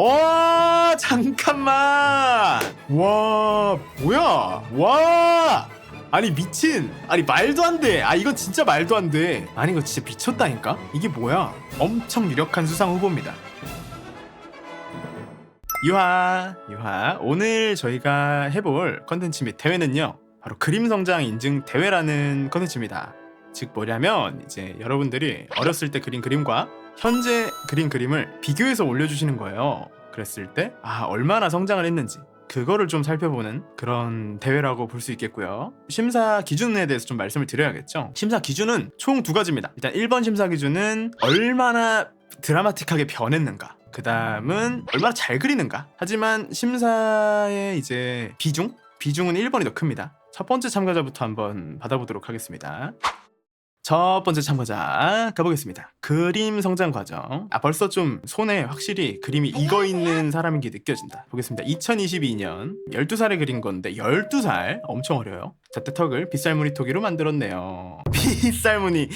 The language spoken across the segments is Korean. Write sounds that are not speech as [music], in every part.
어 잠깐만. 와 뭐야? 와. 아니 미친. 아니 말도 안돼아 이건 진짜 말도 안돼. 아니 이거 진짜 미쳤다니까? 이게 뭐야? 엄청 유력한 수상 후보입니다. 유하 유하. 오늘 저희가 해볼 컨텐츠 및 대회는요 바로 그림 성장 인증 대회라는 컨텐츠입니다. 즉 뭐냐면 이제 여러분들이 어렸을 때 그린 그림과 현재 그린 그림을 비교해서 올려주시는 거예요. 그랬을 때, 아, 얼마나 성장을 했는지. 그거를 좀 살펴보는 그런 대회라고 볼 수 있겠고요. 심사 기준에 대해서 좀 말씀을 드려야겠죠. 심사 기준은 총 두 가지입니다. 일단 1번 심사 기준은 얼마나 드라마틱하게 변했는가. 그 다음은 얼마나 잘 그리는가. 하지만 심사의 이제 비중? 비중은 1번이 더 큽니다. 첫 번째 참가자부터 한번 받아보도록 하겠습니다. 첫 번째 참가자 가보겠습니다. 그림 성장 과정. 아 벌써 좀 손에 확실히 그림이 익어 있는 사람인 게 느껴진다. 보겠습니다. 2022년 12살에 그린 건데 12살 엄청 어려요. 자태턱을 빗살무늬 토기로 만들었네요. [laughs] 빗살무늬.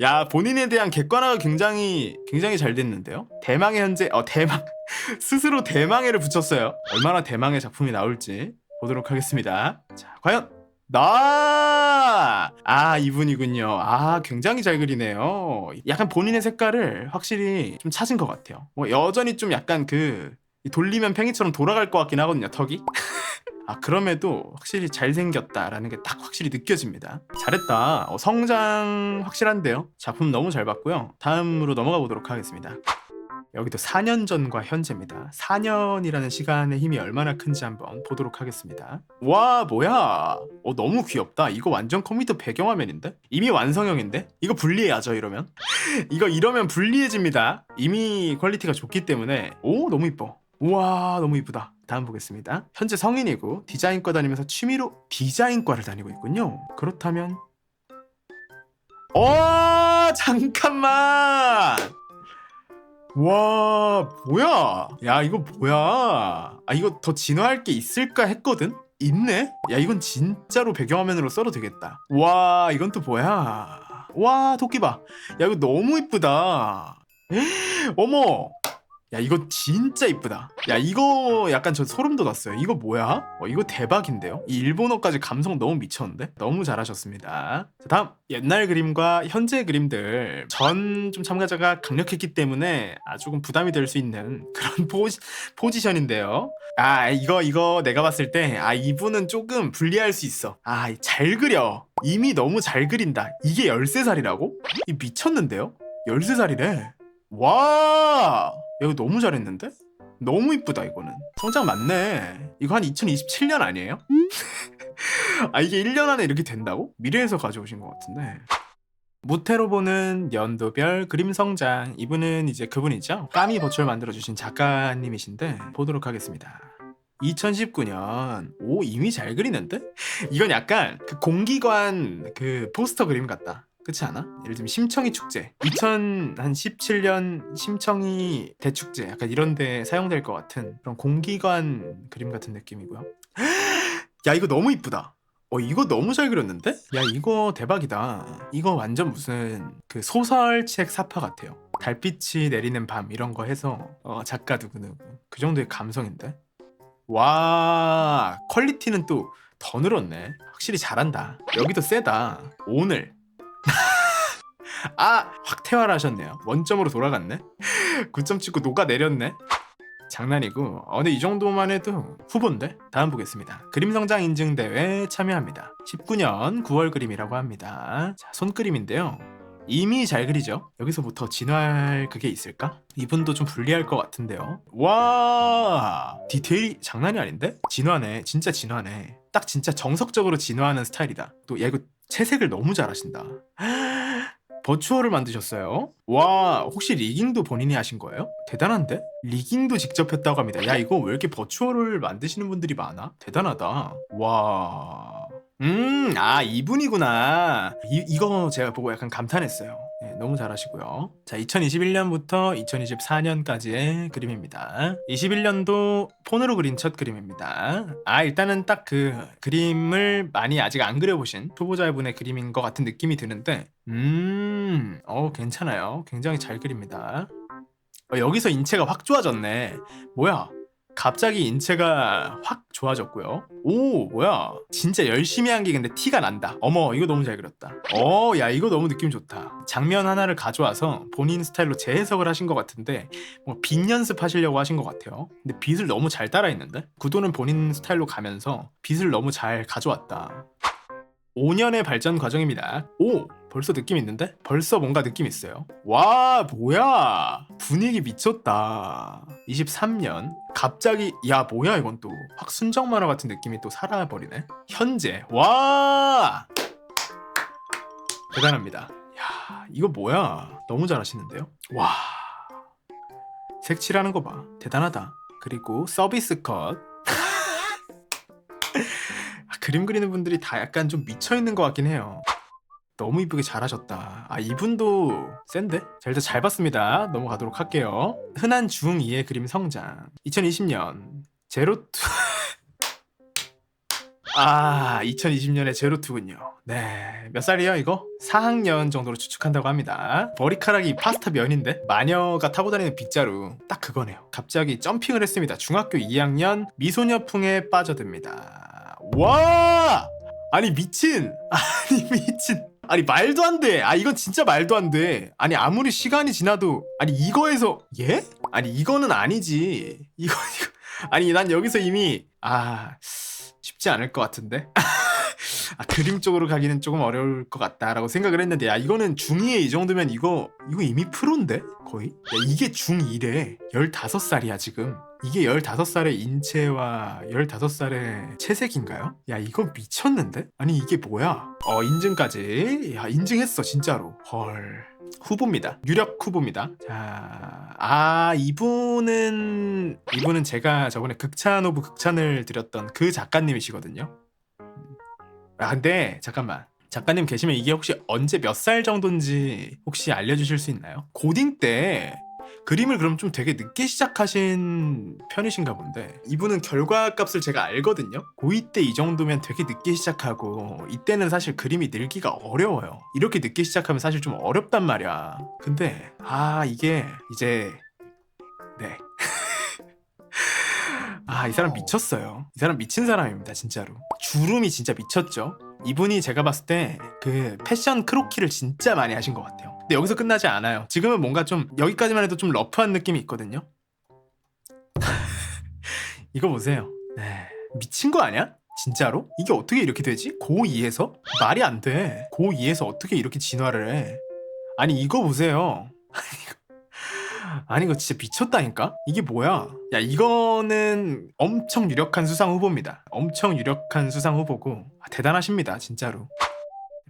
야 본인에 대한 객관화가 굉장히 굉장히 잘 됐는데요. 대망의 현재 어 대망 [laughs] 스스로 대망해를 붙였어요. 얼마나 대망의 작품이 나올지 보도록 하겠습니다. 자 과연 나! 아, 이분이군요. 아, 굉장히 잘 그리네요. 약간 본인의 색깔을 확실히 좀 찾은 것 같아요. 뭐, 여전히 좀 약간 그, 이 돌리면 팽이처럼 돌아갈 것 같긴 하거든요, 턱이. [laughs] 아, 그럼에도 확실히 잘생겼다라는 게 딱 확실히 느껴집니다. 잘했다. 어, 성장 확실한데요. 작품 너무 잘 봤고요. 다음으로 넘어가 보도록 하겠습니다. 여기도 4년 전과 현재입니다. 4년이라는 시간의 힘이 얼마나 큰지 한번 보도록 하겠습니다. 와 뭐야? 어 너무 귀엽다. 이거 완전 컴퓨터 배경화면인데? 이미 완성형인데? 이거 분리해야죠 이러면. [laughs] 이거 이러면 분리해집니다. 이미 퀄리티가 좋기 때문에 오 너무 이뻐. 우와 너무 이쁘다. 다음 보겠습니다. 현재 성인이고 디자인과 다니면서 취미로 디자인과를 다니고 있군요. 그렇다면 어 잠깐만. 와 뭐야? 야 이거 뭐야? 아 이거 더 진화할 게 있을까 했거든? 있네? 야 이건 진짜로 배경화면으로 써도 되겠다. 와 이건 또 뭐야? 와 토끼 봐야 이거 너무 이쁘다. [gasps] 어머 야 이거 진짜 이쁘다. 야 이거 약간 저 소름 돋았어요. 이거 뭐야? 어, 이거 대박인데요? 이 일본어까지 감성 너무 미쳤는데? 너무 잘하셨습니다. 자 다음. 옛날 그림과 현재 그림들. 전 좀 참가자가 강력했기 때문에 아 조금 부담이 될 수 있는 [laughs] 그런 포지, 포지션인데요. 아 이거 이거 내가 봤을 때 아 이분은 조금 불리할 수 있어. 아 잘 그려. 이미 너무 잘 그린다. 이게 13살이라고? 이 미쳤는데요? 13살이래 와, 야, 이거 너무 잘했는데? 너무 이쁘다 이거는. 성장 맞네. 이거 한 2027년 아니에요? [laughs] 아 이게 1년 안에 이렇게 된다고? 미래에서 가져오신 것 같은데. 무태로 보는 연도별 그림 성장. 이분은 이제 그분이죠. 까미 버추얼 만들어주신 작가님이신데 보도록 하겠습니다. 2019년 오 이미 잘 그리는데? 이건 약간 그 공기관 그 포스터 그림 같다. 그렇지 않아? 예를 들면 심청이 축제. 2017년 심청이 대축제. 약간 이런 데 사용될 것 같은 그런 공기관 그림 같은 느낌이고요. [gasps] 야 이거 너무 이쁘다. 어 이거 너무 잘 그렸는데? 야 이거 대박이다. 이거 완전 무슨 그 소설책 사파 같아요. 달빛이 내리는 밤 이런 거 해서 어, 작가 누구누구 그 정도의 감성인데? 와 퀄리티는 또 더 늘었네. 확실히 잘한다. 여기도 세다. 오늘 [laughs] 아 확태화를 하셨네요. 원점으로 돌아갔네? [laughs] 9점 찍고 녹아내렸네? 장난이고. 어, 근데 이 정도만 해도 후보인데? 다음 보겠습니다. 그림 성장 인증 대회 참여합니다. 19년 9월 그림이라고 합니다. 자 손그림인데요. 이미 잘 그리죠? 여기서부터 진화할 그게 있을까? 이분도 좀 불리할 것 같은데요. 와! 디테일이 장난이 아닌데? 진화네. 진짜 진화네. 딱 진짜 정석적으로 진화하는 스타일이다. 또 야 이거 채색을 너무 잘하신다 버추어를 만드셨어요? 와, 혹시 리깅도 본인이 하신 거예요? 대단한데? 리깅도 직접 했다고 합니다. 야, 이거 왜 이렇게 버추어를 만드시는 분들이 많아? 대단하다. 와. 음, 아, 이분이구나. 이, 이거 제가 보고 약간 감탄했어요. 네, 너무 잘하시고요. 자, 2021년부터 2024년까지의 그림입니다. 21년도 폰으로 그린 첫 그림입니다. 아, 일단은 딱 그 그림을 많이 아직 안 그려보신 초보자분의 그림인 것 같은 느낌이 드는데, 음, 어, 괜찮아요. 굉장히 잘 그립니다. 어, 여기서 인체가 확 좋아졌네. 뭐야? 갑자기 인체가 확 좋아졌고요. 오, 뭐야? 진짜 열심히 한 게 근데 티가 난다. 어머, 이거 너무 잘 그렸다. 어, 야, 이거 너무 느낌 좋다. 장면 하나를 가져와서 본인 스타일로 재해석을 하신 것 같은데, 뭐, 빗 연습하시려고 하신 것 같아요. 근데 빛을 너무 잘 따라했는데? 구도는 본인 스타일로 가면서 빛을 너무 잘 가져왔다. 5년의 발전 과정입니다. 오! 벌써 느낌 있는데? 벌써 뭔가 느낌 있어요. 와, 뭐야! 분위기 미쳤다. 23년. 갑자기, 야, 뭐야, 이건 또. 확 순정 만화 같은 느낌이 또 살아버리네. 현재. 와! 대단합니다. 야, 이거 뭐야. 너무 잘하시는데요? 와. 색칠하는 거 봐. 대단하다. 그리고 서비스 컷. 아, 그림 그리는 분들이 다 약간 좀 미쳐 있는 것 같긴 해요. 너무 이쁘게 잘하셨다. 아 이분도 센데? 자 일단 잘 봤습니다. 넘어가도록 할게요. 흔한 중2의 그림 성장. 2020년 제로투 [laughs] 아 2020년에 제로투군요. 네. 몇 살이에요 이거? 4학년 정도로 추측한다고 합니다. 머리카락이 파스타 면인데 마녀가 타고 다니는 빗자루 딱 그거네요. 갑자기 점핑을 했습니다. 중학교 2학년 미소녀풍에 빠져듭니다. 와! 아니 미친! [laughs] 아니 미친! 아니 말도 안 돼. 아 이건 진짜 말도 안 돼. 아니 아무리 시간이 지나도 아니 이거에서 예? 아니 이거는 아니지. [laughs] 이거 이거 아니 난 여기서 이미 아 쉽지 않을 것 같은데. [laughs] 아 그림 쪽으로 가기는 조금 어려울 것 같다라고 생각을 했는데 야 이거는 중2에 이 정도면 이거 이거 이미 프로인데 거의 야, 이게 중2래 15살이야 지금 이게 15살의 인체와 15살의 채색인가요? 야 이거 미쳤는데? 아니 이게 뭐야 어 인증까지 야 인증했어 진짜로 헐 후보입니다. 유력 후보입니다. 자, 아 이분은 이분은 제가 저번에 극찬 오브 극찬을 드렸던 그 작가님이시거든요. 아 근데 잠깐만 작가님 계시면 이게 혹시 언제 몇 살 정도인지 혹시 알려주실 수 있나요? 고딩 때 그림을 그럼 좀 되게 늦게 시작하신 편이신가 본데 이분은 결과 값을 제가 알거든요 고2 때 이 정도면 되게 늦게 시작하고 이때는 사실 그림이 늘기가 어려워요 이렇게 늦게 시작하면 사실 좀 어렵단 말이야 근데 아 이게 이제 네 [laughs] 아, 이 사람 미쳤어요. 이 사람 미친 사람입니다, 진짜로. 주름이 진짜 미쳤죠? 이분이 제가 봤을 때 그 패션 크로키를 진짜 많이 하신 것 같아요. 근데 여기서 끝나지 않아요. 지금은 뭔가 좀 여기까지만 해도 좀 러프한 느낌이 있거든요. [laughs] 이거 보세요. 네. 미친 거 아니야? 진짜로? 이게 어떻게 이렇게 되지? 고2에서? 말이 안 돼. 고2에서 어떻게 이렇게 진화를 해? 아니, 이거 보세요. [laughs] 아니 이거 진짜 미쳤다니까? 이게 뭐야? 야 이거는 엄청 유력한 수상 후보입니다. 엄청 유력한 수상 후보고 아, 대단하십니다 진짜로.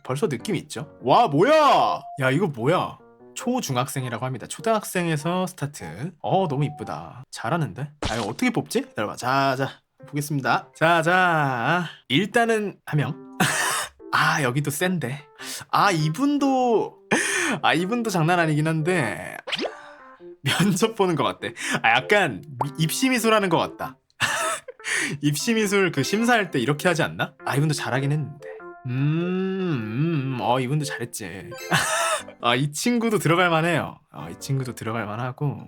벌써 느낌 있죠? 와 뭐야? 야 이거 뭐야? 초중학생이라고 합니다. 초등학생에서 스타트. 어 너무 이쁘다. 잘하는데? 아 이거 어떻게 뽑지? 기다려봐. 자자 보겠습니다. 자자 일단은 한 명. [laughs] 아 여기도 센데. 아 이분도 아 이분도 장난 아니긴 한데 면접 보는 것 같대. 아 약간 입시 미술하는 것 같다. [laughs] 입시 미술 그 심사할 때 이렇게 하지 않나? 아 이분도 잘하긴 했는데. 음, 음, 어 이분도 잘했지. [laughs] 아 이 친구도 들어갈 만해요. 어, 이 친구도 들어갈 만하고.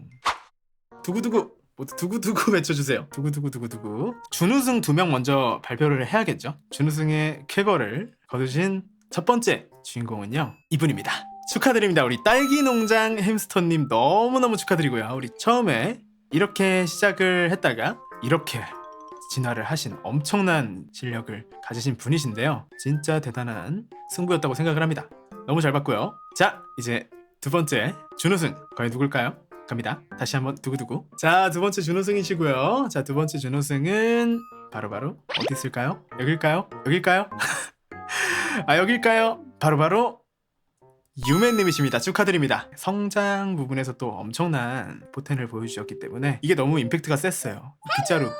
두구두구 모두 두구두구 [laughs] 외쳐주세요. 두구두구두구두구. 준우승 두 명 먼저 발표를 해야겠죠. 준우승의 쾌거를 거두신 첫 번째 주인공은요 이분입니다. 축하드립니다. 우리 딸기 농장 햄스터님 너무너무 축하드리고요. 우리 처음에 이렇게 시작을 했다가 이렇게 진화를 하신 엄청난 실력을 가지신 분이신데요. 진짜 대단한 승부였다고 생각을 합니다. 너무 잘 봤고요. 자, 이제 두 번째 준우승 과연 누굴까요? 갑니다. 다시 한번 두구두구. 자, 두 번째 준우승이시고요. 자, 두 번째 준우승은 바로바로 어디 있을까요? 여길까요? 여길까요? [laughs] 아, 여길까요? 바로바로 유맨님이십니다. 축하드립니다. 성장 부분에서 또 엄청난 포텐을 보여주셨기 때문에 이게 너무 임팩트가 셌어요. 이 빗자루,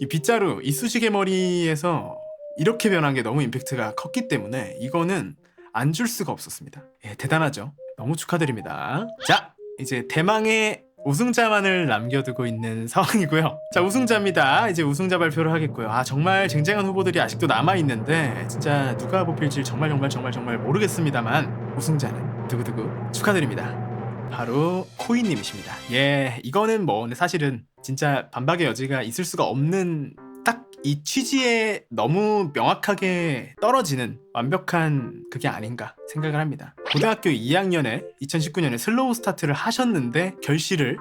이 빗자루, 이쑤시개 머리에서 이렇게 변한 게 너무 임팩트가 컸기 때문에 이거는 안 줄 수가 없었습니다. 예, 대단하죠. 너무 축하드립니다. 자, 이제 대망의 우승자만을 남겨두고 있는 [laughs] 상황이고요. 자, 우승자입니다. 이제 우승자 발표를 하겠고요. 아, 정말 쟁쟁한 후보들이 아직도 남아있는데, 진짜 누가 뽑힐지 정말 정말 정말 정말 모르겠습니다만, 우승자는 두구두구 축하드립니다. 바로 코인님이십니다. 예, 이거는 뭐 사실은 진짜 반박의 여지가 있을 수가 없는 딱 이 취지에 너무 명확하게 떨어지는 완벽한 그게 아닌가 생각을 합니다. 고등학교 2학년에 2019년에 슬로우 스타트를 하셨는데 결실을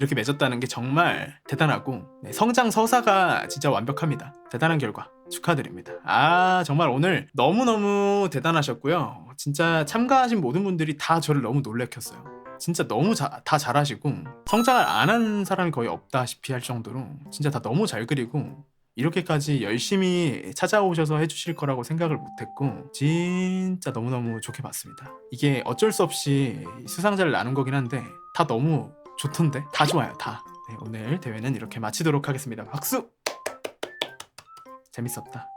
이렇게 맺었다는 게 정말 대단하고 네, 성장 서사가 진짜 완벽합니다. 대단한 결과 축하드립니다. 아 정말 오늘 너무너무 대단하셨고요. 진짜 참가하신 모든 분들이 다 저를 너무 놀래켰어요. 진짜 너무 자- 다 잘하시고 성장을 안 한 사람이 거의 없다시피 할 정도로 진짜 다 너무 잘 그리고 이렇게까지 열심히 찾아오셔서 해주실 거라고 생각을 못했고 진짜 너무너무 좋게 봤습니다. 이게 어쩔 수 없이 수상자를 나눈 거긴 한데 다 너무 좋던데 다 좋아요 다. 네, 오늘 대회는 이렇게 마치도록 하겠습니다. 박수. 재밌었다.